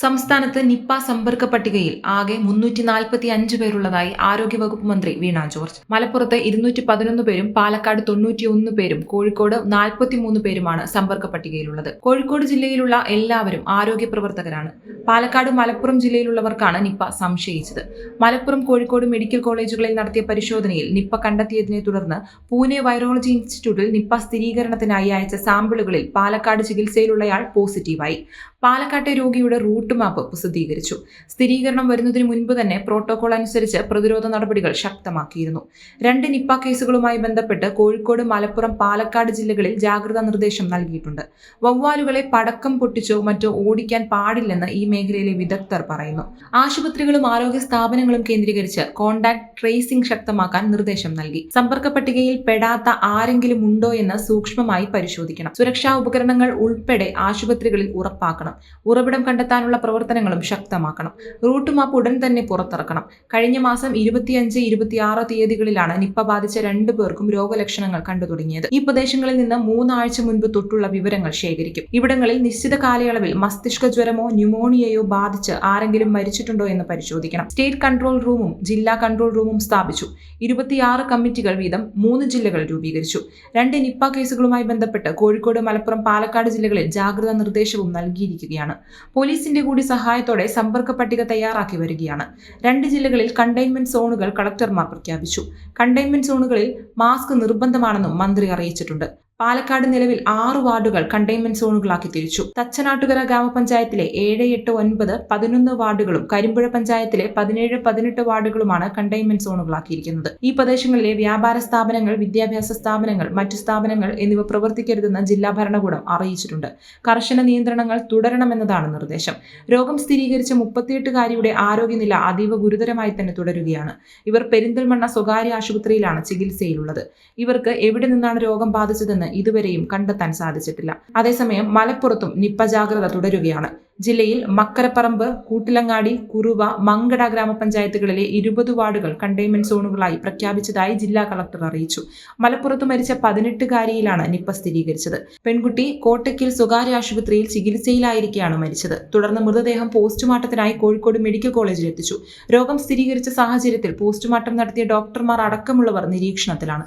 സംസ്ഥാനത്ത് നിപ്പ സമ്പർക്ക പട്ടികയിൽ ആകെ മുന്നൂറ്റി നാൽപ്പത്തി അഞ്ച് പേരുള്ളതായി ആരോഗ്യവകുപ്പ് മന്ത്രി വീണ ജോർജ്. മലപ്പുറത്ത് ഇരുന്നൂറ്റി പതിനൊന്ന് പേരും പാലക്കാട് തൊണ്ണൂറ്റിയൊന്ന് പേരും കോഴിക്കോട് നാൽപ്പത്തിമൂന്ന് പേരുമാണ് സമ്പർക്ക പട്ടികയിലുള്ളത് കോഴിക്കോട് ജില്ലയിലുള്ള എല്ലാവരും ആരോഗ്യ പ്രവർത്തകരാണ്. പാലക്കാട് മലപ്പുറം ജില്ലയിലുള്ളവർക്കാണ് നിപ്പ സംശയിച്ചത്. മലപ്പുറം കോഴിക്കോട് മെഡിക്കൽ കോളേജുകളിൽ നടത്തിയ പരിശോധനയിൽ നിപ്പ കണ്ടെത്തിയതിനെ തുടർന്ന് പൂനെ വൈറോളജി ഇൻസ്റ്റിറ്റ്യൂട്ടിൽ നിപ്പ സ്ഥിരീകരണത്തിനായി അയച്ച സാമ്പിളുകളിൽ പാലക്കാട് ചികിത്സയിലുള്ളയാൾ പോസിറ്റീവായി. പാലക്കാട്ടെ രോഗിയുടെ റൂട്ട് മാപ്പ് പ്രസിദ്ധീകരിച്ചു. സ്ഥിരീകരണം വരുന്നതിന് മുൻപ് തന്നെ പ്രോട്ടോകോൾ അനുസരിച്ച് പ്രതിരോധ നടപടികൾ ശക്തമാക്കിയിരുന്നു. രണ്ട് നിപ്പ കേസുകളുമായി ബന്ധപ്പെട്ട് കോഴിക്കോട് മലപ്പുറം പാലക്കാട് ജില്ലകളിൽ ജാഗ്രതാ നിർദ്ദേശം നൽകിയിട്ടുണ്ട്. വവ്വാലുകളെ പടക്കം പൊട്ടിച്ചോ മറ്റോ ഓടിക്കാൻ പാടില്ലെന്ന് ഈ മേഖലയിലെ വിദഗ്ധർ പറയുന്നു. ആശുപത്രികളും ആരോഗ്യ സ്ഥാപനങ്ങളും കേന്ദ്രീകരിച്ച് കോണ്ടാക്ട് ട്രേസിംഗ് ശക്തമാക്കാൻ നിർദ്ദേശം നൽകി. സമ്പർക്ക പട്ടികയിൽ പെടാത്ത ആരെങ്കിലും ഉണ്ടോ എന്ന് സൂക്ഷ്മമായി പരിശോധിക്കണം. സുരക്ഷാ ഉപകരണങ്ങൾ ഉൾപ്പെടെ ആശുപത്രികളിൽ ഉറപ്പാക്കണം. ഉറവിടം കണ്ടെത്താനുള്ള പ്രവർത്തനങ്ങളും ശക്തമാക്കണം. റൂട്ട് മാപ്പ് ഉടൻ തന്നെ പുറത്തിറക്കണം. കഴിഞ്ഞ മാസം ഇരുപത്തിയഞ്ച് ഇരുപത്തിയാറ് തീയതികളിലാണ് നിപ്പ ബാധിച്ച രണ്ടു പേർക്കും രോഗലക്ഷണങ്ങൾ കണ്ടു തുടങ്ങിയത്. ഈ പ്രദേശങ്ങളിൽ നിന്ന് മൂന്നാഴ്ച മുൻപ് തൊട്ടുള്ള വിവരങ്ങൾ ശേഖരിക്കും. ഇവിടങ്ങളിൽ നിശ്ചിത കാലയളവിൽ മസ്തിഷ്ക ജ്വരമോ ന്യൂമോണിയയോ ബാധിച്ച് ആരെങ്കിലും മരിച്ചിട്ടുണ്ടോ എന്ന് പരിശോധിക്കണം. സ്റ്റേറ്റ് കൺട്രോൾ റൂമും ജില്ലാ കൺട്രോൾ റൂമും സ്ഥാപിച്ചു. ഇരുപത്തിയാറ് കമ്മിറ്റികൾ വീതം മൂന്ന് ജില്ലകൾ രൂപീകരിച്ചു. രണ്ട് നിപ്പ കേസുകളുമായി ബന്ധപ്പെട്ട് കോഴിക്കോട് മലപ്പുറം പാലക്കാട് ജില്ലകളിൽ ജാഗ്രതാ നിർദ്ദേശവും നൽകിയിരിക്കുകയാണ് പോലീസിന്റെ കൂടി സഹായത്തോടെ സമ്പർക്ക പട്ടിക തയ്യാറാക്കി വരികയാണ്. രണ്ട് ജില്ലകളിൽ കണ്ടെയ്ൻമെന്റ് സോണുകൾ കളക്ടർമാർ പ്രഖ്യാപിച്ചു. കണ്ടെയ്ൻമെന്റ് സോണുകളിൽ മാസ്ക് നിർബന്ധമാണെന്നും മന്ത്രി അറിയിച്ചിട്ടുണ്ട്. പാലക്കാട് നിലവിൽ ആറ് വാർഡുകൾ കണ്ടെയ്ൻമെന്റ് സോണുകളാക്കി തിരിച്ചു. തച്ചനാട്ടുകര ഗ്രാമപഞ്ചായത്തിലെ ഏഴ് എട്ട് ഒൻപത് പതിനൊന്ന് വാർഡുകളും കരിമ്പുഴ പഞ്ചായത്തിലെ പതിനേഴ് പതിനെട്ട് വാർഡുകളുമാണ് കണ്ടെയ്ൻമെന്റ് സോണുകളാക്കിയിരിക്കുന്നത്. ഈ പ്രദേശങ്ങളിലെ വ്യാപാര സ്ഥാപനങ്ങൾ വിദ്യാഭ്യാസ സ്ഥാപനങ്ങൾ മറ്റു സ്ഥാപനങ്ങൾ എന്നിവ പ്രവർത്തിക്കരുതെന്ന് ജില്ലാ ഭരണകൂടം അറിയിച്ചിട്ടുണ്ട്. കർശന നിയന്ത്രണങ്ങൾ തുടരണമെന്നതാണ് നിർദ്ദേശം. രോഗം സ്ഥിരീകരിച്ച മുപ്പത്തിയെട്ടുകാരിയുടെ ആരോഗ്യനില അതീവ ഗുരുതരമായി തന്നെ തുടരുകയാണ്. ഇവർ പെരിന്തൽമണ്ണ സ്വകാര്യ ആശുപത്രിയിലാണ് ചികിത്സയിലുള്ളത്. ഇവർക്ക് എവിടെ നിന്നാണ് രോഗം ബാധിച്ചതെന്ന് ഇതുവരെയും കണ്ടെത്താൻ സാധിച്ചിട്ടില്ല. അതേസമയം മലപ്പുറത്തും നിപ്പ ജാഗ്രത തുടരുകയാണ്. ജില്ലയിൽ മക്കരപ്പറമ്പ് കൂട്ടിലങ്ങാടി കുറുവ മങ്കട ഗ്രാമപഞ്ചായത്തുകളിലെ ഇരുപത് വാർഡുകൾ കണ്ടെയ്ൻമെന്റ് സോണുകളായി പ്രഖ്യാപിച്ചതായി ജില്ലാ കളക്ടർ അറിയിച്ചു. മലപ്പുറത്ത് മരിച്ച പതിനെട്ടുകാരിയിലാണ് നിപ്പ സ്ഥിരീകരിച്ചത്. പെൺകുട്ടി കോട്ടയ്ക്കൽ സ്വകാര്യ ആശുപത്രിയിൽ ചികിത്സയിലായിരിക്കെയാണ് മരിച്ചത്. തുടർന്ന് മൃതദേഹം പോസ്റ്റ്മോർട്ടത്തിനായി കോഴിക്കോട് മെഡിക്കൽ കോളേജിൽ എത്തിച്ചു രോഗം സ്ഥിരീകരിച്ച സാഹചര്യത്തിൽ പോസ്റ്റ്മോർട്ടം നടത്തിയ ഡോക്ടർമാർ അടക്കമുള്ളവർ നിരീക്ഷണത്തിലാണ്.